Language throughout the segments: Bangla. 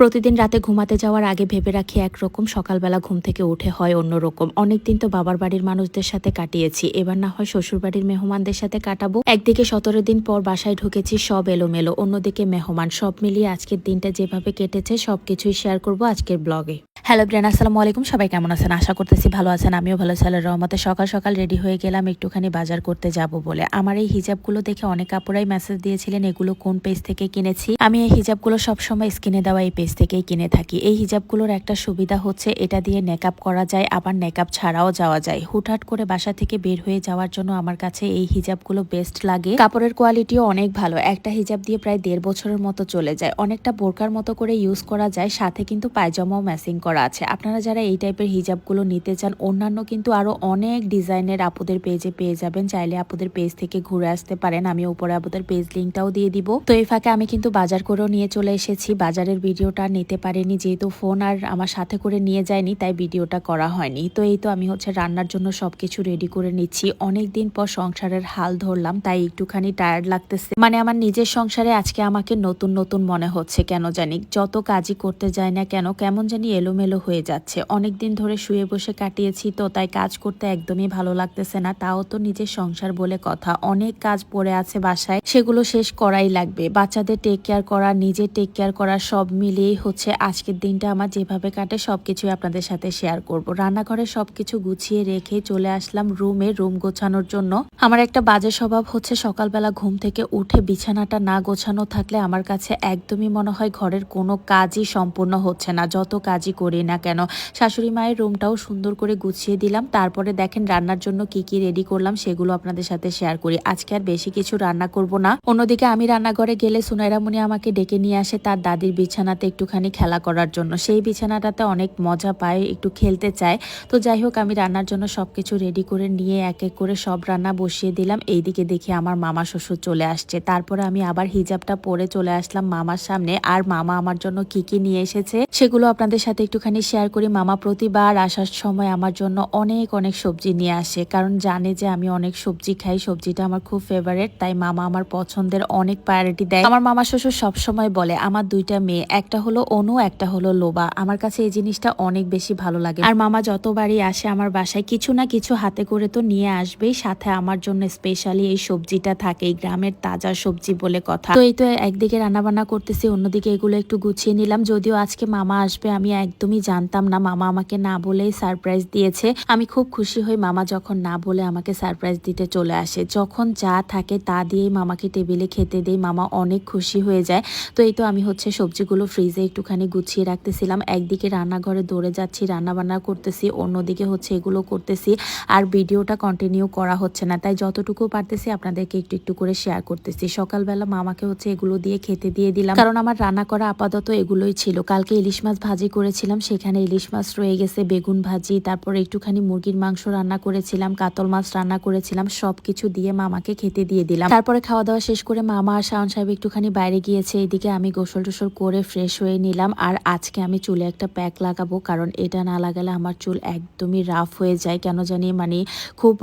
প্রতিদিন রাতে ঘুমাতে যাওয়ার আগে ভেবে রাখি একরকম সকালবেলা ঘুম থেকে উঠে হয় অন্যরকম। অনেকদিন তো বাবার বাড়ির মানুষদের সাথে কাটিয়েছি। এবার না হয় শ্বশুর বাড়ির মেহমানদের সাথে কাটাবো। একদিকে সতেরো দিন পর বাসায় ঢুকেছি, সব এলোমেলো। অন্যদিকে মেহমান, সব মিলিয়ে আজকের দিনটা যেভাবে কেটেছে, সবকিছুই শেয়ার করব আজকের ব্লগে হ্যালো ব্রেন আসসালামু আলাইকুম সবাই কেমন আছেন? আশা করতেছি ভালো আছেন। আমিও ভালো সালের রহমতে সকাল সকাল রেডি হয়ে গেলাম একটুখানি বাজার করতে যাব বলে। আমার এই হিজাবগুলো দেখে অনেক কাপড়াই মেসেজ দিয়েছিলেন, এগুলো কোন পেজ থেকে কিনেছি? আমি এই হিজাবগুলো সবসময় স্কিনে দেওয়া এই পেজ থেকেই কিনে থাকি। এই হিজাবগুলোর একটা সুবিধা হচ্ছে, এটা দিয়ে নেকআপ করা যায়, আবার নেকআপ ছাড়াও যাওয়া যায়। হুটহাট করে বাসা থেকে বের হয়ে যাওয়ার জন্য আমার কাছে এই হিজাবগুলো বেস্ট লাগে। কাপড়ের কোয়ালিটিও অনেক ভালো। একটা হিজাব দিয়ে প্রায় দেড় বছরের মতো চলে যায়। অনেকটা বোরকার মতো করে ইউজ করা যায়, সাথে কিন্তু পায়জামাও ম্যাচিং করা আছে। আপনারা যারা এই টাইপের হিজাবগুলো নিতে চান, অন্যান্য কিন্তু আরও অনেক ডিজাইনের আপুদের পেজে পেয়ে যাবেন। চাইলে আপুদের পেজ থেকে ঘুরে আসতে পারেন। আমি উপরে আপুদের পেজ লিঙ্কটাও দিয়ে দিব। তো এই ফাঁকে আমি কিন্তু বাজার করেও নিয়ে চলে এসেছি। বাজারের ভিডিওটা নিতে পারিনি, যেহেতু ফোন আর আমার সাথে করে নিয়ে যায়নি, তাই ভিডিওটা করা হয়নি। তো এই তো আমি হচ্ছে রান্নার জন্য সবকিছু রেডি করে নিচ্ছি। অনেক দিন পর সংসারের হাল ধরলাম, তাই একটুখানি টায়ার্ড লাগতেছে। মানে আমার নিজের সংসারে আজকে আমাকে নতুন নতুন মনে হচ্ছে কেন জানি? যত কাজই করতে যায় না কেন, কেমন জানি এলোমেলো হয়ে যাচ্ছে। অনেক দিন ধরে শুয়ে বসে কাটিয়েছি তো, তাই কাজ করতে একদমই ভালো লাগতেছে না। তাও তো নিজের সংসার বলে কথা। অনেক কাজ পড়ে আছে বাসায়, সেগুলো শেষ করাই লাগবে। বাচ্চাদের টেক কেয়ার করা, নিজের টেক কেয়ার করা, সব মিলিয়েই হচ্ছে আজকের দিনটা আমার। যেভাবে কাটে সবকিছুই আপনাদের সাথে শেয়ার করব। রান্নাঘরে সবকিছু গুছিয়ে রেখে চলে আসলাম রুমে, রুম গোছানোর জন্য। আমার একটা বাজে স্বভাব হচ্ছে সকালবেলা ঘুম থেকে উঠে বিছানাটা না গোছানো থাকলে আমার কাছে একদমই মনে হয় ঘরের কোনো কাজই সম্পূর্ণ হচ্ছে না। যত কাজই করি না কেন? শাশুড়ি মায়ের রুমটাও সুন্দর করে গুছিয়ে দিলাম। তারপরে দেখেন রান্নার জন্য কি কি রেডি করলাম সেগুলো আপনাদের সাথে শেয়ার করি। আজকে আর বেশি কিছু রান্না করব না। অন্যদিকে আমি রান্নাঘরে গেলে সুনাইরামুনি আমাকে ডেকে নিয়ে আসে তার দাদির বিছানাতে একটুখানি খেলা করার জন্য। সেই বিছানাটাতে অনেক মজা পায়, একটু খেলতে চায়। তো যাই হোক, আমি রান্নার জন্য সবকিছু রেডি করে নিয়ে এক এক করে সব রান্না বসিয়ে দিলাম। এইদিকে দেখি আমার মামা শ্বশুর চলে আসছে। তারপরে আমি আবার হিজাবটা পরে চলে আসলাম মামার সামনে। আর মামা আমার জন্য কি কি নিয়ে এসেছে সেগুলো আপনাদের সাথে একটুখানি শেয়ার করি। মামা প্রতিবার আসার সময় আমার জন্য অনেক অনেক সবজি নিয়ে আসে। কারণ জানে যে আমি অনেক সবজি খাই। সবজিটা আমার খুব ফেভারেট তাই মামা আমার পছন্দের অনেক প্রায়োরিটি দেয়। আমার মামা শ্বশুর সবসময় বলে, আমার দুইটা মেয়ে, একটা হলো অনু, একটা হলো লোবা। আমার কাছে এই জিনিসটা অনেক বেশি ভালো লাগে। আর মামা যতবারই আসে আমার বাসায়, কিছু না কিছু হাতে করে তো নিয়ে আসবেই। সাথে আমার জন্য স্পেশালি এই সবজিটা থাকে গ্রামের তাজা সবজি বলে কথা। তো এই তো একদিকে রান্না বান্না করতেছি, অন্যদিকে এগুলো একটু গুছিয়ে নিলাম। যদিও আজকে মামা আসবে, আমি একদমই জানতাম না। মামা আমাকে না বলেই সারপ্রাইজ দিয়েছে। আমি খুব খুশি হই মামা যখন না বলে আমাকে সারপ্রাইজ দিতে চলে আসে। যখন যা থাকে তা দিয়েই মামাকে টেবিলে খেতে দেই। মামা অনেক খুশি হয়ে যায়। তো এই তো আমি হচ্ছে সবজিগুলো ফ্রিজে একটুখানি গুছিয়ে রাখতেছিলাম। একদিকে রান্নাঘরে দৌড়ে যাচ্ছি রান্না বান্না করতেছি, অন্যদিকে হচ্ছে এগুলো করতেছি। আর ভিডিওটা কন্টিনিউ করা হচ্ছে না। তাই যতটুকু পারতেছি আপনাদেরকে একটু একটু করে শেয়ার করতেছি। সকালবেলা মামাকে হচ্ছে এগুলো দিয়ে খেতে দিয়ে দিলাম। কারণ আমার রান্না করা আপাতত এগুলোই ছিল। কালকে ইলিশ মাছ ভাজি করেছিলাম। সেখানে ইলিশ মাছ রয়ে গেছে, বেগুন ভাজি, তারপর একটুখানি মুরগির মাংস রান্না করেছিলাম, কাতল মাছ রান্না করেছিলাম সব কিছু দিয়ে মামাকে খেতে দিয়ে দিলাম। তারপরে খাওয়া দাওয়া শেষ করে মামা আর শাওন সাহেব একটুখানি বাইরে গিয়েছে, এদিকে আমি গোসল টোসল করে ফ্রেশ হয়ে নিলাম, আর আজকে আমি চুলে একটা প্যাক লাগাবো, কারণ এটা না লাগালে আমার চুল একদমই রাফ হয়ে যায়, কেন জানি মানে খুব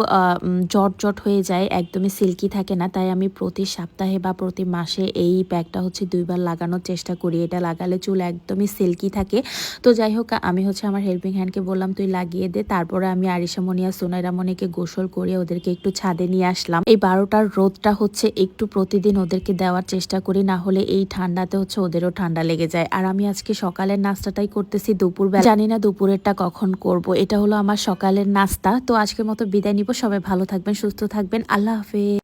জট জট হয়ে যায়, একদমই সিল্কি থাকে না, তাই আমি প্রতি সপ্তাহে বা প্রতি মাসে এই প্যাকটা হচ্ছে দুইবার লাগানোর চেষ্টা করি, এটা লাগালে চুল একদমই সিল্কি থাকে। তো যাই হোক আমি হচ্ছে আমার হেল্পিং হ্যান্ডকে বললাম, তুই লাগিয়ে দে। তারপরে আমি আরিশা মনিয়া, সোনাইরা মনিকে গোসল করে ওদেরকে একটু ছাদে নিয়ে আসলাম। এই বারোটার রোদটা হচ্ছে একটু প্রতিদিন ওদেরকে দেওয়ার চেষ্টা করি, না হলে এই ঠান্ডাতে হচ্ছে ওদেরও ঠান্ডা লেগে যায়। আর আমি আজকে সকালের নাস্তাটাই করতেছি দুপুরবেলা। জানি না দুপুরেরটা কখন করব, এটা হলো আমার সকালের নাস্তা। তো আজকের মতো বিদায় নিব। সবাই ভালো থাকবেন, সুস্থ থাকবেন। আল্লাহ হাফেজ।